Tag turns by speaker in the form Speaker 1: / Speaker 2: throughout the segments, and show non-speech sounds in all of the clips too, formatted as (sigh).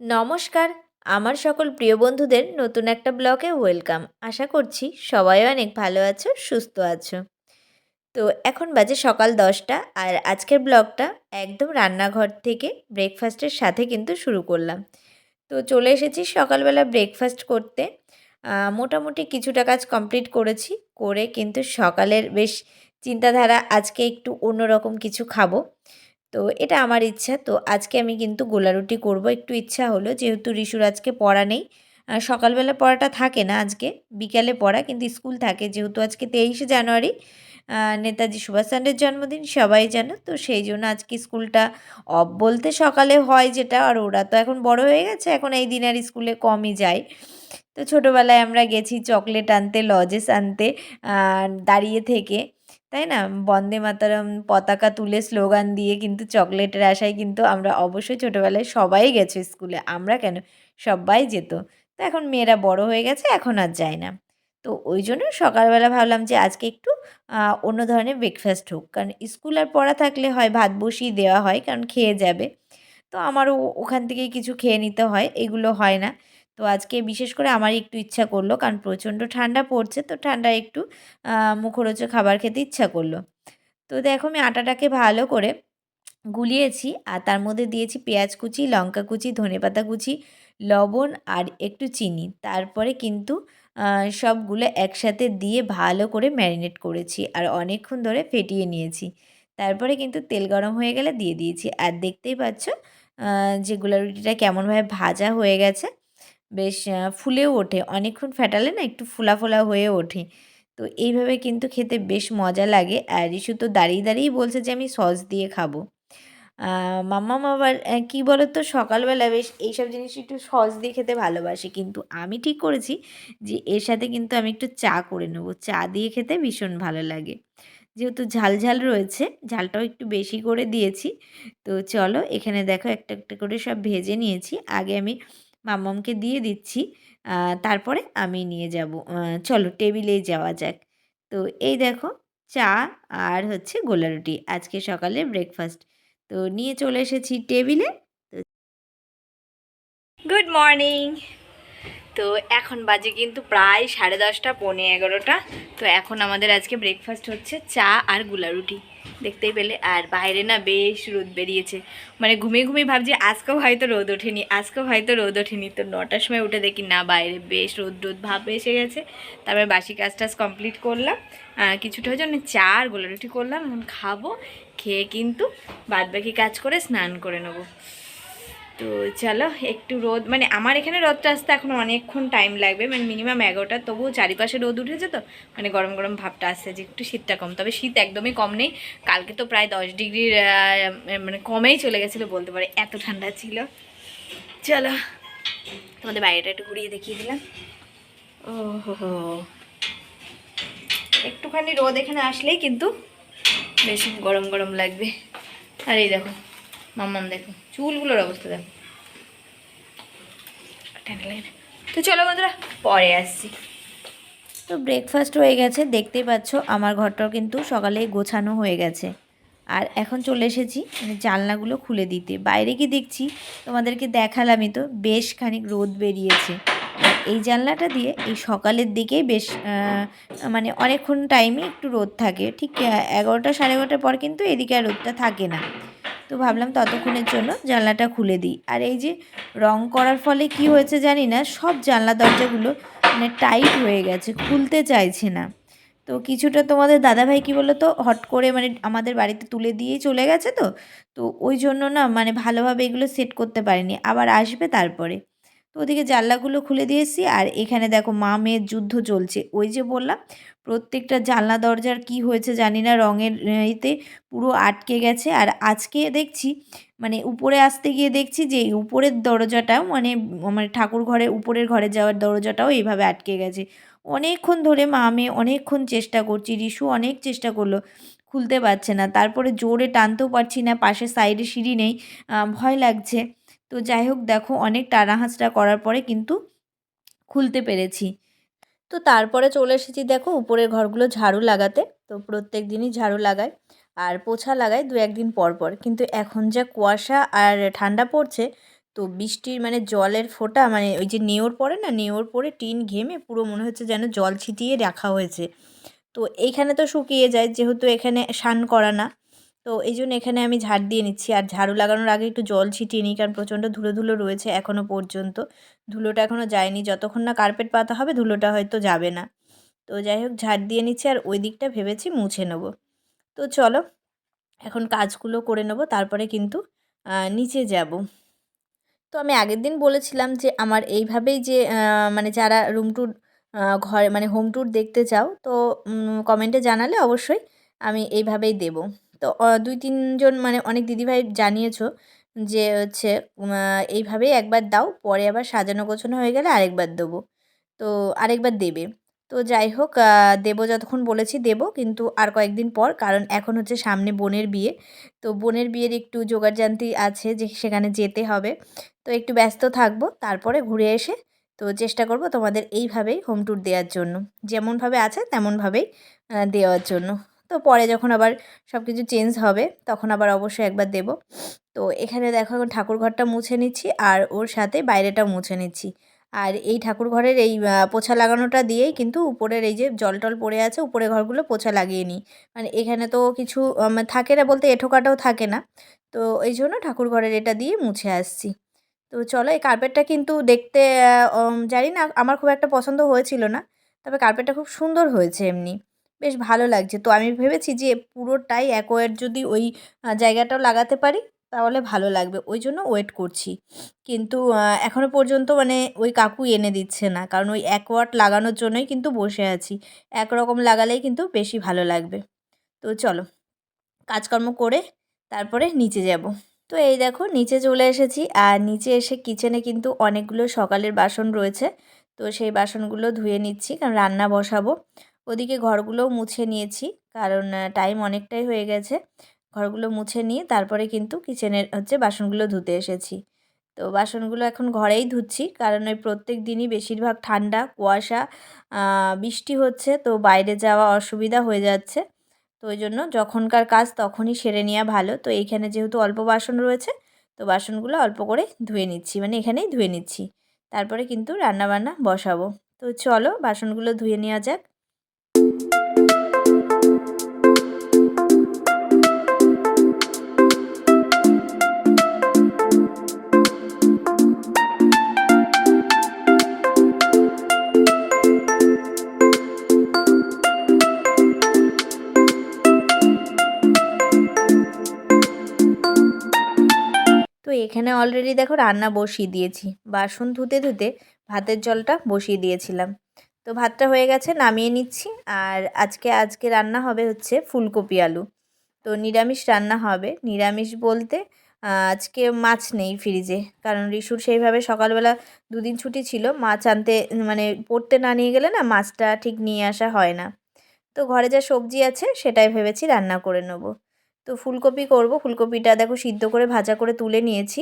Speaker 1: নমস্কার, আমার সকল প্রিয় বন্ধুদের নতুন একটা ব্লগে ওয়েলকাম। আশা করছি সবাই অনেক ভালো আছো, সুস্থ আছো। তো এখন বাজে সকাল দশটা আর আজকের ব্লগটা একদম রান্নাঘর থেকে ব্রেকফাস্টের সাথে কিন্তু শুরু করলাম। তো চলে এসেছি সকালবেলা ব্রেকফাস্ট করতে। মোটামুটি কিছুটা কাজ কমপ্লিট করেছি, করে কিন্তু সকালের বেশ চিন্তাধারা আজকে একটু অন্যরকম কিছু খাব। তো এটা আমার ইচ্ছা। তো আজকে আমি কিন্তু গোলা রুটি করব। একটু ইচ্ছা হলো, যেহেতু রিশুর আজকে পড়া নেই। সকালবেলা পড়াটা থাকে না আজকে, বিকালে পড়া, কিন্তু স্কুল থাকে। যেহেতু আজকে তেইশে জানুয়ারি নেতাজি সুভাষচন্দ্রের জন্মদিন, সবাই জানো। তো সেই জন্য আজকে স্কুলটা অফ বলতে সকালে হয় যেটা, আর ওরা তো এখন বড় হয়ে গেছে, এখন এই দিন আর স্কুলে কমই যায়। তো ছোটোবেলায় আমরা গেছি চকলেট আনতে, লজেস আনতে দাঁড়িয়ে থেকে। তাই না? বন্দে মাতারম, পতাকা তুলে স্লোগান দিয়ে কিন্তু চকলেটের আশায় কিন্তু আমরা অবশ্যই ছোটোবেলায় সবাই গেছে স্কুলে। আমরা কেন? সবাই যেত। তো এখন মেয়েরা বড় হয়ে গেছে, এখন আর যায় না। তো ওই জন্য সকালবেলা ভাবলাম যে আজকে একটু অন্য ধরনের ব্রেকফাস্ট হোক। কারণ স্কুল আর পড়া থাকলে হয় ভাত বসিয়ে দেওয়া হয়, কারণ খেয়ে যাবে। তো আমারও ওখান থেকেই কিছু খেয়ে নিতে হয়, এগুলো হয় না। তো আজকে বিশেষ করে আমার একটু ইচ্ছা করল কারণ প্রচণ্ড ঠান্ডা পড়ছে তো ঠান্ডায় একটু মুখরোচক খাবার খেতে ইচ্ছা করল। তো দেখো আমি আটাটাকে ভালো করে গুলিয়েছি আর তার মধ্যে দিয়েছি পেঁয়াজ কুচি লঙ্কা কুচি ধনেপাতা কুচি লবণ আর একটু চিনি। তারপরে কিন্তু সবগুলো একসাথে দিয়ে ভালো করে ম্যারিনেট করেছি আর অনেকক্ষণ ধরে ফেটিয়ে নিয়েছি। তারপরে কিন্তু তেল গরম হয়ে গেলে দিয়ে দিয়েছি। আর দেখতেই পাচ্ছ আহ, যে গোলা রুটিটা কেমনভাবে ভাজা হয়ে গেছে বেশ ফুলেও ওঠে। অনেকক্ষণ ফেটালে না একটু ফোলা ফোলা হয়ে ওঠে। তো এইভাবে কিন্তু খেতে বেশ মজা লাগে। আর রিশু তো দাঁড়িয়ে দাঁড়িয়েই বলছে যে আমি সস দিয়ে খাব। আহ, মাম্মাম আবার কী বলো তো সকালবেলা বেশ এইসব জিনিস একটু সস দিয়ে খেতে ভালোবাসে। কিন্তু আমি ঠিক করেছি যে এর সাথে কিন্তু আমি একটু চা করে নেব। চা দিয়ে খেতে ভীষণ ভালো লাগে। যেহেতু ঝাল ঝাল রয়েছে ঝালটাও একটু বেশি করে দিয়েছি। তো চলো এখানে দেখো একটা একটা করে সব ভেজে নিয়েছি। আগে আমি মাম্মামকে দিয়ে দিচ্ছি। তারপরে আমি নিয়ে যাব। চলো টেবিলেই যাওয়া যাক। তো এই দেখো, চা আর হচ্ছে গোলা রুটি। আজকে সকালে ব্রেকফাস্ট তো নিয়ে চলে এসেছি টেবিলে। গুড মর্নিং তো এখন বাজে কিন্তু প্রায় সাড়ে দশটা, পৌনে এগারোটা। তো এখন আমাদের আজকে ব্রেকফাস্ট হচ্ছে চা আরগুলা রুটি। দেখতেই পেলে। আর বাইরে না বেশ রোদ বেরিয়েছে। মানে ঘুমিয়ে ঘুমিয়ে ভাবছি, আজকেও হয়তো রোদ ওঠেনি, আজকেও হয়তো রোদ ওঠেনি। তো নটার সময় উঠে দেখি, না, বাইরে বেশ রোদ রোদ ভাব এসে গেছে। তারপরে বাসি কাজ টাজ কমপ্লিট করলাম। কিছুটা হয়েছে জন্য চা আর গোলা রুটি করলাম। এখন খাব, খেয়ে কিন্তু বাদবাকি কাজ করে স্নান করে নেব। তো চলো, একটু রোদ মানে আমার এখানে রোদটা আসতে এখন অনেকক্ষণ টাইম লাগবে মানে মিনিমাম এগারোটা, তবুও চারিপাশে রোদ উঠেছে তো মানে গরম গরম ভাবটা আসছে যে একটু শীতটা কম, তবে শীত একদমই কম নেই, কালকে তো প্রায় দশ ডিগ্রির মানে কমেই চলে গেছিল বলতে পারে, এত ঠান্ডা ছিল। চলো, তোমাদের বাইরেটা একটু ঘুরিয়ে দেখিয়ে দিলাম। ও হো একটুখানি রোদ এখানে আসলেই কিন্তু বেশ গরম গরম লাগবে। আর এই দেখো, মাম্মাম দেখো। চুলগুলোর অবস্থা দেখো। ঠান্ডা লাগে তো চলো বন্ধুরা পরে আসছি। তো ব্রেকফাস্ট হয়ে গেছে দেখতেই পাচ্ছ আমার ঘরটাও কিন্তু সকালে গোছানো হয়ে গেছে। আর এখন চলে এসেছি মানে জানলাগুলো খুলে দিতে। বাইরে কি দেখছি তোমাদেরকে দেখালামই তো বেশ খানিক রোদ বেরিয়েছে। আর এই জানলাটা দিয়ে এই সকালের দিকেই বেশ মানে অনেকক্ষণ টাইমে একটু রোদ থাকে। ঠিক এগারোটা সাড়ে এগারোটার পর কিন্তু এদিকে আর রোদটা থাকে না। তো ভাবলাম ততক্ষণের জন্য জানলাটা খুলে দিই। আর এই যে রং করার ফলে কি হয়েছে জানি না, সব জানলা দরজাগুলো মানে টাইট হয়ে গেছে, খুলতে চাইছে না। তো কিছুটা তোমাদের দাদাভাই কী বলো তো, হট করে মানে আমাদের বাড়িতে তুলে দিয়েই চলে গেছে তো তো ওই জন্য না মানে ভালোভাবে এগুলো সেট করতে পারিনি। আবার আসবে তারপরে। তো ওদিকে জানলাগুলো খুলে দিয়েছি আর এখানে দেখো মা মেয়ের যুদ্ধ চলছে। ওই যে বললাম, প্রত্যেকটা জানলা দরজার কি হয়েছে জানি না, রঙের ইতে পুরো আটকে গেছে। আর আজকে দেখছি মানে উপরে আসতে গিয়ে দেখছি যে উপরের দরজাটাও মানে মানে ঠাকুর ঘরে, উপরের ঘরে যাওয়ার দরজাটাও এইভাবে আটকে গেছে। অনেকক্ষণ ধরে মা মেয়ে অনেকক্ষণ চেষ্টা করছি রিশু অনেক চেষ্টা করল, খুলতে পারছে না। তারপরে জোরে টানতেও পারছি না, পাশে সাইডে সিঁড়ি নেই ভয় লাগছে। তো যাই হোক, দেখো অনেক টানাহাঁচড়া করার পরে কিন্তু খুলতে পেরেছি। তো তারপরে চলে এসেছি দেখো উপরের ঘরগুলো ঝাড়ু লাগাতে। তো প্রত্যেক দিনই ঝাড়ু লাগাই আর পোছা লাগাই দু একদিন পর পর। কিন্তু এখন যা কুয়াশা আর ঠান্ডা পড়ছে, তো বৃষ্টির মানে জলের ফোঁটা মানে ওই যে নেওর পরে না, নেওর পরে টিন ঘেমে পুরো মনে হচ্ছে যেন জল ছিটিয়ে রাখা হয়েছে। তো এইখানে তো শুকিয়ে যায়, যেহেতু এখানে স্নান করা না। তো এই জন্য এখানে আমি ঝাড় দিয়ে নিচ্ছি। আর ঝাড়ু লাগানোর আগে একটু জল ছিটিয়ে নিই, কারণ প্রচণ্ড ধুলো ধুলো রয়েছে এখনও পর্যন্ত। ধুলোটা এখনও যায়নি। যতক্ষণ না কার্পেট পাতা হবে, ধুলোটা হয়তো যাবে না। তো যাই হোক, ঝাড় দিয়ে নিচ্ছি আর ওই দিকটা ভেবেছি মুছে নেব। তো চলো, এখন কাজগুলো করে নেব, তারপরে কিন্তু নিচে যাব। তো আমি আগের দিন বলেছিলাম যে আমার এইভাবেই যে মানে যারা রুম ট্যুর ঘরে মানে হোম ট্যুর দেখতে চাও, তো কমেন্টে জানালে অবশ্যই আমি এইভাবেই দেবো। তো দুই তিনজন মানে অনেক দিদিভাই জানিয়েছো যে হচ্ছে এইভাবেই একবার দাও, পরে আবার সাজানো গোছানো হয়ে গেলে আরেকবার দেবো। তো আরেকবার দেবে। তো যাই হোক দেব যতক্ষণ বলেছি দেবো, কিন্তু আর কয়েকদিন পর, কারণ এখন হচ্ছে সামনে বোনের বিয়ে। তো বোনের বিয়ের একটু জোগাড়জান্তি আছে যে সেখানে যেতে হবে। তো একটু ব্যস্ত থাকব, তারপরে ঘুরে এসে তো চেষ্টা করব তোমাদের এইভাবেই হোম ট্যুর দেওয়ার জন্য। যেমনভাবে আছে, তেমনভাবেই দেওয়ার জন্য। তো পরে যখন আবার সব কিছু চেঞ্জ হবে, তখন আবার অবশ্যই একবার দেব। তো এখানে দেখো এখন ঠাকুর ঘরটা মুছে নিচ্ছি আর ওর সাথে বাইরেটাও মুছে নিচ্ছি। আর এই ঠাকুর ঘরের এই পোছা লাগানোটা দিয়েই কিন্তু উপরের এই যে জল টল পড়ে আছে, উপরে ঘরগুলো পোছা লাগিয়ে নিই। মানে এখানে তো কিছু থাকে না বলতে এঠোকাটাও থাকে না। তো এই জন্য ঠাকুর ঘরের এটা দিয়ে মুছে আসছি। তো চলো এই কার্পেটটা কিন্তু দেখতে জানি না, আমার খুব একটা পছন্দ হয়েছিল না। তবে কার্পেটটা খুব সুন্দর হয়েছে এমনি। বেশ ভালো লাগছে। তো আমি ভেবেছি যে, পুরোটাই অ্যাকোয়ার যদি ওই জায়গাটাও লাগাতে পারি, তাহলে ভালো লাগবে। ওই জন্য ওয়েট করছি। কিন্তু এখনও পর্যন্ত মানে ওই কাকু এনে দিচ্ছে না। কারণ ওই অ্যাকোয়ার্ড লাগানোর জন্যই কিন্তু বসে আছি। একরকম লাগালেই কিন্তু বেশি ভালো লাগবে। তো চলো, কাজকর্ম করে তারপরে নিচে যাব। তো এই দেখো, নিচে চলে এসেছি। আর নিচে এসে কিচেনে কিন্তু অনেকগুলো সকালের বাসন রয়েছে। তো সেই বাসনগুলো ধুয়ে নিচ্ছি। কারণ রান্না বসাবো। ওদিকে ঘরগুলোও মুছে নিয়েছি। কারণ টাইম অনেকটাই হয়ে গেছে। ঘরগুলো মুছে নিয়ে তারপরে কিন্তু কিচেনের হচ্ছে বাসনগুলো ধুতে এসেছি। তো বাসনগুলো এখন ঘরেই ধুচ্ছি। কারণ, ওই প্রত্যেক দিনই বেশিরভাগ ঠান্ডা, কুয়াশা বৃষ্টি হচ্ছে, তো বাইরে যাওয়া অসুবিধা হয়ে যাচ্ছে। তো ওই জন্য যখনকার কাজ তখনই সেরে নেওয়া ভালো। তো এইখানে যেহেতু অল্প বাসন রয়েছে, তো বাসনগুলো অল্প করে ধুয়ে নিচ্ছি। মানে এখানেই ধুয়ে নিচ্ছি। তারপরে কিন্তু রান্নাবান্না বসাবো। তো চলো বাসনগুলো ধুয়ে নেওয়া যাক। এখানে অলরেডি দেখো রান্না বসিয়ে দিয়েছি। বাসন ধুতে ধুতে ভাতের জলটা বসিয়ে দিয়েছিলাম। তো ভাতটা হয়ে গেছে, নামিয়ে নিচ্ছি। আর আজকে আজকে রান্না হবে হচ্ছে ফুলকপি আলু। তো নিরামিষ রান্না হবে। নিরামিষ বলতে আজকে মাছ নেই ফ্রিজে কারণ রিসুর সেইভাবে সকালবেলা দুদিন ছুটি ছিল। মাছ আনতে মানে পড়তে না নিয়ে গেলে না মাছটা ঠিক নিয়ে আসা হয় না। তো ঘরে যা সবজি আছে, সেটাই ভেবেছি রান্না করে নেব। তো ফুলকপি করব। ফুলকপিটা দেখো সিদ্ধ করে ভাজা করে তুলে নিয়েছি।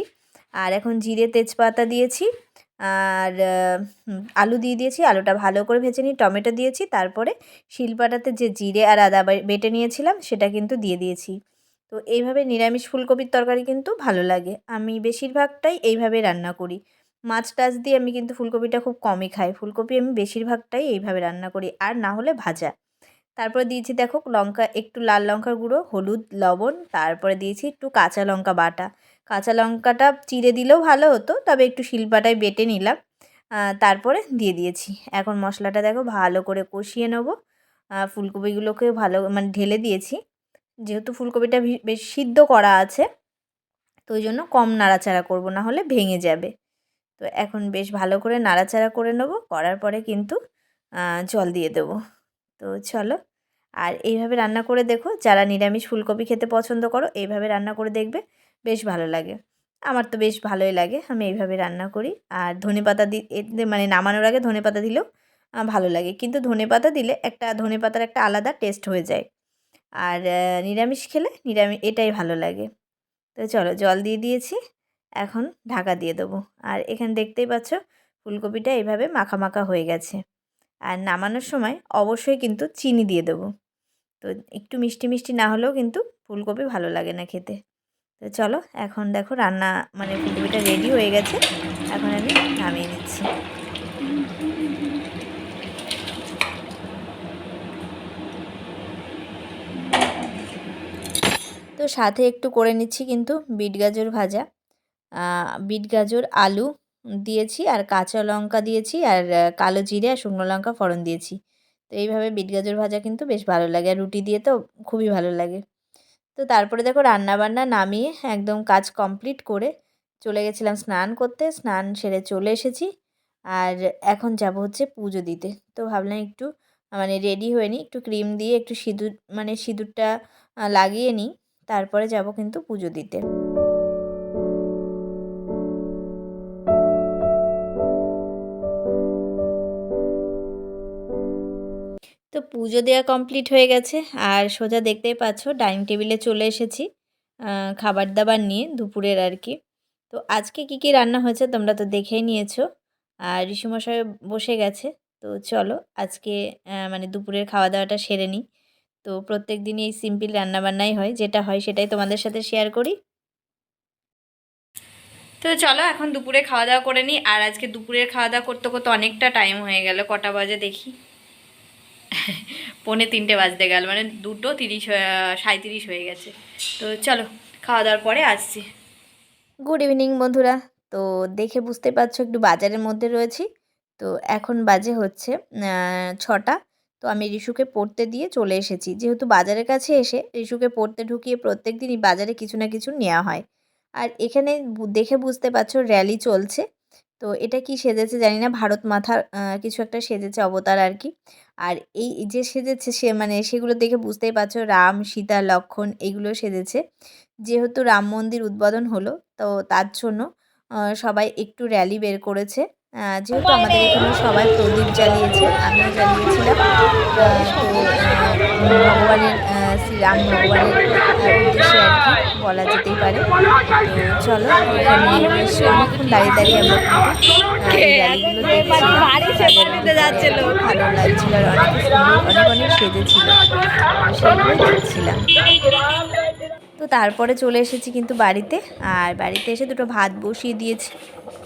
Speaker 1: আর এখন জিরে তেজপাতা দিয়েছি। আর আলু দিয়ে দিয়েছি। আলুটা ভালো করে ভেজে নিই টমেটো দিয়েছি। তারপরে শিলপাটাতে যে জিরে আর আদা বেটে নিয়েছিলাম, সেটা কিন্তু দিয়ে দিয়েছি। তো এইভাবে নিরামিষ ফুলকপির তরকারি কিন্তু ভালো লাগে। আমি বেশিরভাগটাই এইভাবে রান্না করি। মাছ টাছ দিয়ে আমি কিন্তু ফুলকপিটা খুব কমই খাই। ফুলকপি আমি বেশিরভাগটাই এইভাবে রান্না করি। আর না হলে ভাজা। তারপরে দিয়েছি দেখো লঙ্কা, একটু লাল লঙ্কার গুঁড়ো, হলুদ, লবণ, তারপরে দিয়েছি একটু কাঁচা লঙ্কা বাটা। কাঁচা লঙ্কাটা চিড়ে দিলেও ভালো হতো, তবে একটু শিলপাটায় বেটে নিলাম। তারপরে দিয়ে দিয়েছি। এখন মশলাটা দেখো ভালো করে কষিয়ে নেব। ফুলকপিগুলোকে ভালো মানে ঢেলে দিয়েছি। যেহেতু ফুলকপিটা বেশ সিদ্ধ করা আছে, তো ওই জন্য কম নাড়াচাড়া করব, না হলে ভেঙে যাবে। তো এখন বেশ ভালো করে নাড়াচাড়া করে নেব, করার পরে কিন্তু জল দিয়ে দেবো। তো চলো। আর এইভাবে রান্না করে দেখো, যারা নিরামিষ ফুলকপি খেতে পছন্দ করো, এইভাবে রান্না করে দেখবে, বেশ ভালো লাগে। আমার তো বেশ ভালোই লাগে, আমি এইভাবে রান্না করি। আর ধনে পাতা দি মানে নামানোর আগে ধনে পাতা দিলেও ভালো লাগে। কিন্তু ধনে পাতা দিলে একটা, ধনে পাতার একটা আলাদা টেস্ট হয়ে যায়। আর নিরামিষ খেলে নিরামিষ এটাই ভালো লাগে। তো চলো, জল দিয়ে দিয়েছি, এখন ঢাকা দিয়ে দেবো। আর এখানে দেখতেই পাচ্ছ, ফুলকপিটা এইভাবে মাখা মাখা হয়ে গেছে। আর নামানোর সময় অবশ্যই কিন্তু চিনি দিয়ে দেবো। তো একটু মিষ্টি মিষ্টি না হলেও কিন্তু ফুলকপি ভালো লাগে না খেতে। তো চলো এখন দেখো রান্না মানে ফুলকপিটা রেডি হয়ে গেছে। এখন আমি নামিয়ে নিচ্ছি। তো সাথে একটু করে নিচ্ছি কিন্তু বিট গাজর ভাজা। বিট গাজর, আলু দিয়েছি, আর কাঁচা লঙ্কা দিয়েছি, আর কালো জিরে আর শুকনো লঙ্কা ফোড়ন দিয়েছি। তো এইভাবে বিট গাজর ভাজা কিন্তু বেশ ভালো লাগে, আর রুটি দিয়ে তো খুবই ভালো লাগে। তো তারপরে দেখো রান্নাবান্না নামিয়ে একদম কাজ কমপ্লিট করে চলে গেছিলাম স্নান করতে। স্নান সেরে চলে এসেছি, আর এখন যাব হচ্ছে পুজো দিতে। তো ভাবলাম একটু মানে রেডি হয়ে নিই, একটু ক্রিম দিয়ে একটু সিঁদুর মানে সিঁদুরটা লাগিয়ে নিই। তারপরে যাব কিন্তু পুজো দিতে। পুজো দেওয়া কমপ্লিট হয়ে গেছে। আর সোজা দেখতেই পাচ্ছ ডাইনিং টেবিলে চলে এসেছি খাবার দাবার নিয়ে দুপুরের আর কি। তো আজকে কি কি রান্না হয়েছে তোমরা তো দেখেই নিয়েছো। আর ঋষিমশাই বসে গেছে, তো চলো আজকে মানে দুপুরের খাওয়া দাওয়াটা সেরে নিই। তো প্রত্যেক দিনই এই সিম্পল রান্নাবান্নাই হয়, যেটা হয় সেটাই তোমাদের সাথে শেয়ার করি। তো চলো এখন দুপুরে খাওয়া দাওয়া করে নিই। আর আজকে দুপুরের খাওয়া দাওয়া করতে করতে অনেকটা টাইম হয়ে গেল, কটা বাজে দেখি। পৌনে তিনটে বাজতে গেল মানে দুটো তিরিশ সাঁত্রিশ হয়ে গেছে। তো চলো, খাওয়া দাওয়ার পরে আসছি। গুড ইভিনিং বন্ধুরা। তো দেখে বুঝতে পারছ, একটু বাজারের মধ্যে রয়েছি। তো এখন বাজে হচ্ছে ছটা। তো আমি রিশুকে পড়তে দিয়ে চলে এসেছি। যেহেতু বাজারের কাছে এসে রিশুকে পড়তে ঢুকিয়ে প্রত্যেক দিনই বাজারে কিছু না কিছু নেওয়া হয়। আর এখানে দেখে বুঝতে পারছ র্যালি চলছে। তো এটা কি সেজেছে জানি না, ভারত মাথার কিছু একটা সেজেছে অবতার আর কি। আর এই যে সেজেছে সে মানে সেগুলো দেখে বুঝতেই পারছ রাম সীতা লক্ষণ এগুলো সেজেছে। যেহেতু রাম মন্দির উদ্বোধন হলো তো তার জন্য সবাই একটু র্যালি বের করেছে। যেহেতু আমাদের এখানে সবাই প্রদীপ জ্বালিয়েছে আমিও জ্বালিয়েছিলাম। তো ভগবানের শ্রীরাম ভগবানের উদ্দেশ্যে আর কি বলা যেতেই পারে। চলো এখানে অনেকক্ষণ দাঁড়িয়ে দাঁড়িয়ে আমরা কিন্তু র্যালিগুলো যাচ্ছিল, ভালো লাগছিল আর অনেক সুন্দর অনেক অনেক সেজেছিল তো তারপরে চলে এসেছি কিন্তু বাড়িতে, আর বাড়িতে এসে দুটো ভাত বসিয়ে দিয়েছি।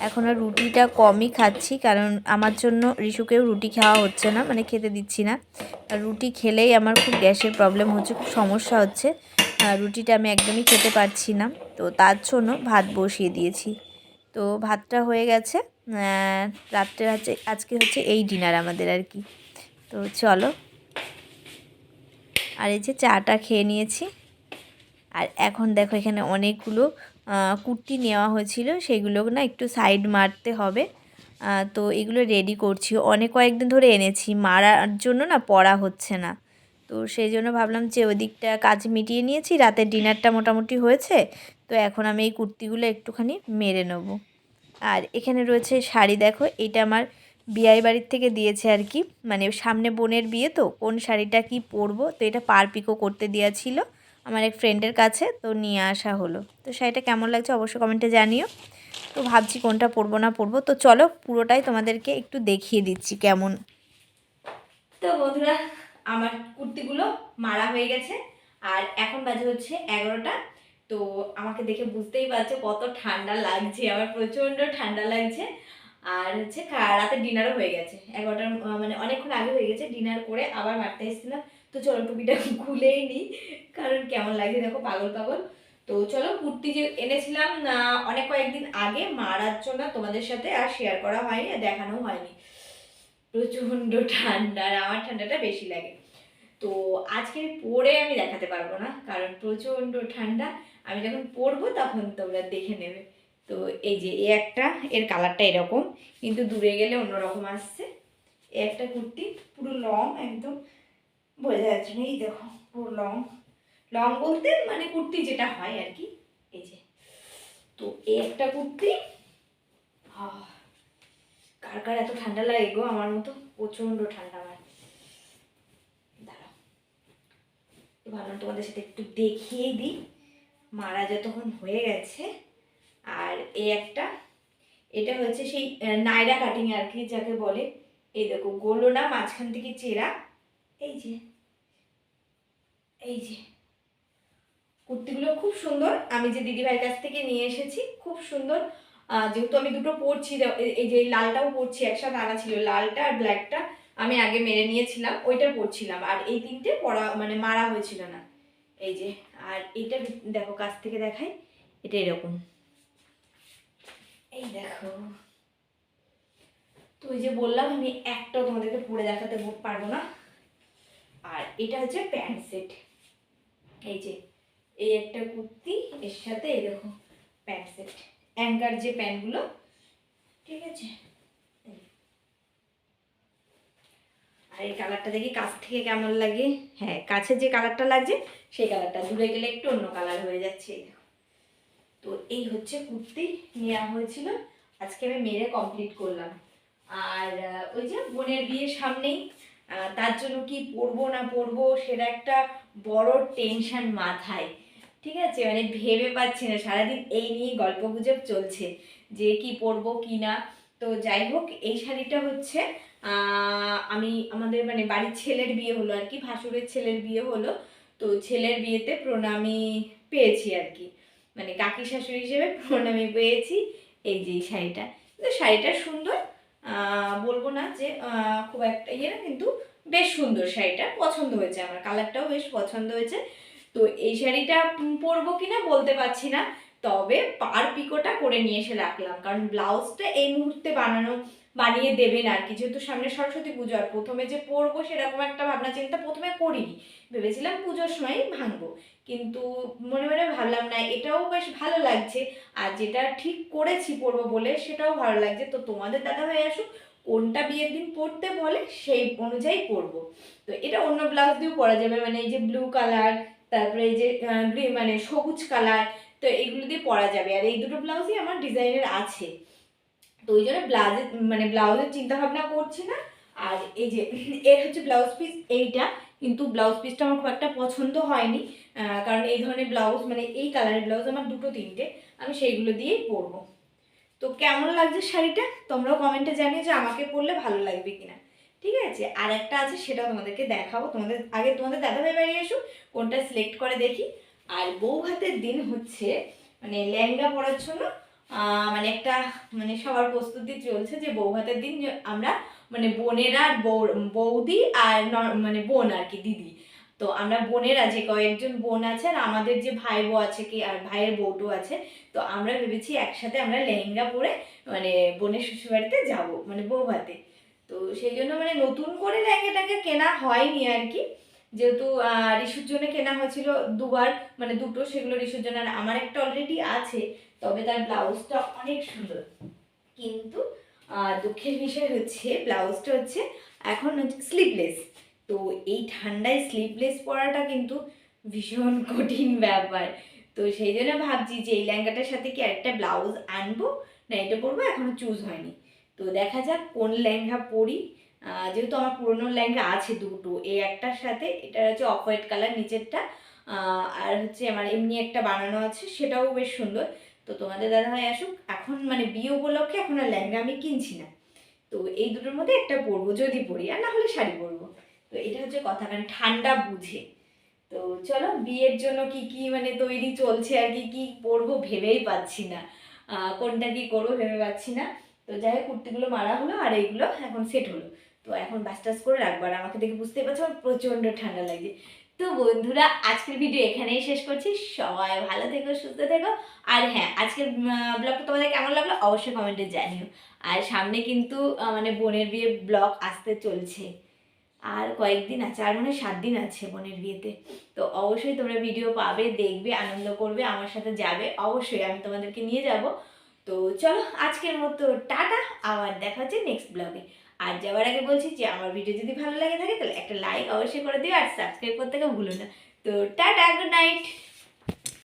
Speaker 1: এখন আর রুটিটা কমই খাচ্ছি, কারণ আমার জন্য রিশুকেও রুটি খাওয়া হচ্ছে না মানে খেতে দিচ্ছি না। আর রুটি খেলেই আমার খুব গ্যাসের প্রবলেম হচ্ছে, খুব সমস্যা হচ্ছে। রুটিটা আমি একদমই খেতে পারছি না, তো তার জন্য ভাত বসিয়ে দিয়েছি। তো ভাতটা হয়ে গেছে রাত্রে হচ্ছে, আজকে হচ্ছে এই ডিনার আমাদের আর কি। তো চলো। আর এই যে চাটা খেয়ে নিয়েছি। আর এখন দেখো এখানে অনেকগুলো কুর্তি নেওয়া হয়েছিল। সেগুলো না একটু সাইড মারতে হবে। তো এগুলো রেডি করছি। অনেক কয়েকদিন ধরে এনেছি। মারার জন্য না পড়া হচ্ছে না। তো সেই জন্য ভাবলাম যে ওই দিকটা কাজ মিটিয়ে নিয়েছি। রাতের ডিনারটা মোটামুটি হয়েছে। তো এখন আমি এই কুর্তিগুলো একটুখানি মেরে নেব। আর এখানে রয়েছে শাড়ি, দেখো, এটা আমার বিয়াই বাড়ির থেকে দিয়েছে আর কি। মানে সামনে বোনের বিয়ে তো, কোন শাড়িটা কি পরবো? তো এটা পারপিকও করতে দেওয়া আমার এক ফ্রেন্ডের কাছে, তো নিয়ে আসা হলো। তো শাড়িটা কেমন লাগছে অবশ্যই কমেন্টে জানিও। তো ভাবছি কোনটা পরবো না পরবো। তো চলো পুরোটাই তোমাদেরকে একটু দেখিয়ে দিচ্ছি কেমন। তো বন্ধুরা, আমার কুর্তিগুলো মারা হয়ে গেছে। আর এখন বাজে হচ্ছে এগারোটা। তো আমাকে দেখে বুঝতেই পারছ কত ঠান্ডা লাগছে, আমার প্রচণ্ড ঠান্ডা লাগছে। আর হচ্ছে রাতের ডিনারও হয়ে গেছে। এগারোটার মানে অনেকক্ষণ আগে হয়ে গেছে ডিনার করে আবার মারতে এসেছিলাম। তো চলো টুপিটা (laughs) খুলেই নিই, কারণ কেমন লাগছে দেখো পাগল পাগল। তো চলো কুর্তি যে এনেছিলাম অনেক কয়েকদিন আগে মারার জন্য তোমাদের সাথে আর শেয়ার করা হয়নি, আর দেখানো হয়নি। প্রচণ্ড ঠান্ডা, আর আমার ঠান্ডাটা বেশি লাগে। তো আজকে পরে আমি দেখাতে পারব না, কারণ প্রচণ্ড ঠান্ডা। আমি যখন পরবো তখন তোমরা দেখে নেবে। তো এই যে এ একটা, এর কালারটা এরকম, কিন্তু দূরে গেলে অন্যরকম আসছে। এ একটা কুর্তি, পুরো লং একদম বোঝা যাচ্ছে না, এই দেখো, পুরো লং লং বলতে মানে কুর্তি যেটা হয় আর কি। এই যে, তো এই একটা কুর্তি কার কার এত ঠান্ডা লাগে গো, আমার মতো? প্রচণ্ড ঠান্ডা আমার। দাঁড়াও ভাবলাম তোমাদের সাথে একটু দেখিয়ে দিই। মারা যতক্ষণ হয়ে গেছে, আর এই একটা, এটা হচ্ছে সেই নাইরা কাটিং আর কি যাকে বলে, এই দেখো গোলো না, মাঝখান থেকে চেরা, এই যে এই যে, কুর্তিগুলো খুব সুন্দর, আমি যে দিদিভাইয়ের কাছ থেকে নিয়ে এসেছি, খুব সুন্দর যেহেতু আমি দুটো পরছি এই- যে লালটাও পরছি, একসাথে আনা ছিল, লালটা আর ব্ল্যাকটা আমি আগে মেরে নিয়েছিলাম, ওইটা পরছিলাম, আর এই তিনটে পরা মানে মারা হয়েছিল না, এই যে আর এটা দেখো, কাছ থেকে দেখাই, এটা এরকম। এই দেখো, তো ওই যে বললাম, আমি একটাও তোমাদেরকে পরে দেখাতে পারব না। আর এটা হচ্ছে প্যান্ট সেট। এই যে, এই একটা কুর্তি, এর সাথে এই দেখো, প্যান্ট সেট। অ্যাঙ্কার যে প্যান্টগুলো, ঠিক আছে এই। আর এই কালারটা দেখি কাছ থেকে কেমন লাগে? হ্যাঁ কাছে যে কালারটা লাগছে, সেই কালারটা দূরে গেলে একটু অন্য কালার হয়ে যাচ্ছে তো এই হচ্ছে কুর্তি নেওয়া হয়েছিল। আজকে আমি মেরে কমপ্লিট করলাম। আর ওই যে বোনের বিয়ের সামনেই তার জন্য কি পরবো না পরবো সেটা একটা বড় টেনশন মাথায়। ঠিক আছে? মানে ভেবে পাচ্ছি না। সারাদিন এই নিয়ে গল্প গুজব চলছে। যে কি পরবো কি না। তো যাই হোক, এই শাড়িটা হচ্ছে আমি আমাদের মানে বাড়ির ছেলের বিয়ে হলো আর কি, ভাসুরের ছেলের বিয়ে হলো। তো ছেলের বিয়েতে প্রণামী পেয়েছি আর কি। মানে কাকি শাশুড়ি হিসেবে প্রণামী পেয়েছি এই যে শাড়িটা। কিন্তু শাড়িটা সুন্দর বলব না যে খুব একটা ইয়ে না, কিন্তু বেশ সুন্দর শাড়িটা, পছন্দ হয়েছে আমার। কালারটাও বেশ পছন্দ হয়েছে। তো এই শাড়িটা পরবো কিনা বলতে পারছি না, তবে পার পিকোটা করে নিয়ে এসে রাখলাম। কারণ ব্লাউজটা এই মুহূর্তে বানানো বানিয়ে দেবেন আর কি। যেহেতু সামনে সরস্বতী পুজো আর প্রথমে যে পরবো সেরকম একটা ভাবনা চিন্তা প্রথমে করিনি। ভেবেছিলাম পুজোর সময় ভাঙবো। কিন্তু মনে মনে ভাবলাম, না, এটাও বেশ ভালো লাগছে। আর যেটা ঠিক করেছি পরবো বলে সেটাও ভালো লাগছে। তো তোমাদের দাদা হয়ে আসুক, কোনটা বিয়ের দিন পরতে বলে সেই অনুযায়ী পরবো। তো এটা অন্য ব্লাউজ দিয়েও পরা যাবে। মানে এই যে ব্লু কালার তারপরে এই যে মানে সবুজ কালার তো এগুলো দিয়ে পরা যাবে। আর এই দুটো ব্লাউজই আমার ডিজাইনের আছে। তো ওই জন্য ব্লাউজের মানে ব্লাউজের চিন্তা ভাবনা করছি না। আর এই যে, এর হচ্ছে ব্লাউজ পিস এইটা। কিন্তু ব্লাউজ পিসটা আমার খুব একটা পছন্দ হয়নি। কারণ এই ধরনের ব্লাউজ মানে এই কালারের ব্লাউজ আমার দুটো তিনটে। আমি সেইগুলো দিয়েই পরবো। তো কেমন লাগছে শাড়িটা? তোমরাও কমেন্টে জানিও যে আমাকে পরলে ভালো লাগবে কিনা। ঠিক আছে? আর একটা আছে, সেটা তোমাদেরকে দেখাবো। তোমাদের, আগে তোমাদের দাদাভাই বাড়ি এসো কোনটা সিলেক্ট করে দেখি। আর বউ হাতের দিন হচ্ছে মানে লেহেঙ্গা পরার জন্য মানে একটা মানে সবার প্রস্তুতি চলছে যে বউ হাতের দিন আমরা মানে বোনেরা আর বৌদি আর মানে বোন আর কি, দিদি। তো আমরা বোনেরা যে কয়েকজন বোন আছে আর আমাদের যে ভাই বউ আছে কি, আর ভাইয়ের বউটো আছে, তো আমরা ভেবেছি একসাথে আমরা লেহেঙ্গা পরে মানে বোনের শ্বশুরবাড়িতে যাব মানে বউ ভাতে তো সেই জন্য মানে নতুন করে লেহেঙ্গাটাকে কেনা হয়নি আর কি। যেহেতু রিশুর জন্য কেনা হয়েছিল দুবার মানে দুটো, সেগুলো রিশুর জন্য। আর আমার একটা অলরেডি আছে তবে তার ব্লাউজটা অনেক সুন্দর। কিন্তু দুঃখের বিষয় হচ্ছে, ব্লাউজটা হচ্ছে এখন হচ্ছে স্লিভলেস তো এই ঠান্ডায় স্লিভলেস পরাটা কিন্তু ভীষণ কঠিন ব্যাপার। তো সেই জন্য ভাবছি যে এই লেহেঙ্গাটার সাথে কি একটা ব্লাউজ আনব? না, এটা পরবো, এখনও চুজ হয়নি। তো দেখা যাক কোন লেহেঙ্গা পরি। যেহেতু আমার পুরনো লেহেঙ্গা আছে দুটো, এই একটার সাথে এটা হচ্ছে অফ হোয়াইট কালার নিচেরটা আর হচ্ছে আমার এমনি একটা বানানো আছে, সেটাও বেশ সুন্দর। তো তোমাদের দাদা ভাই আসুক, এখন মানে বিয়ে উপলক্ষে এখন আর লেহেঙ্গা আমি কিনছি না। তো এই দুটোর মধ্যে একটা পরবো, যদি পরি, আর না হলে শাড়ি পরবো। তো এটা হচ্ছে কথা কারণ ঠান্ডা বুঝে। তো চলো, বিয়ের জন্য কি কি মানে তৈরি চলছে আর কি কি পরবো ভেবেই পাচ্ছি না। কোনটা কি করব ভেবে পাচ্ছি না। তো যাই হোক, কুর্তিগুলো মারা হলো আর এইগুলো এখন সেট হলো। তো এখন বাস টাস করে রাখব। আর আমাকে দেখে বুঝতেই পারছ আমার প্রচণ্ড ঠান্ডা লাগছে তো বন্ধুরা, আজকের ভিডিও এখানেই শেষ করছি। সবাই ভালো থেকো, সুস্থ থেকো। আর হ্যাঁ আজকের ব্লগটা তোমাদের কেমন লাগল অবশ্যই কমেন্টে জানিও। আর সামনে কিন্তু মানে বোনের বিয়ে ব্লগ আসতে চলছে। আর কয়েকদিন আছে, আর মানে সাত দিন আছে বোনের বিয়েতে। তো অবশ্যই তোমরা ভিডিও পাবে, দেখবে, আনন্দ করবে, আমার সাথে যাবে। অবশ্যই আমি তোমাদেরকে নিয়ে যাব। তো চলো, আজকের মতো, টাটা। আবার দেখা হচ্ছে নেক্সট ব্লগে আর যাওয়ার আগে বলছি যে, আমার ভিডিও যদি ভালো লাগে থাকে, তাহলে একটা লাইক অবশ্যই করে দিও আর সাবস্ক্রাইব করতে কেউ ভুলো না। তো টাটা গুড নাইট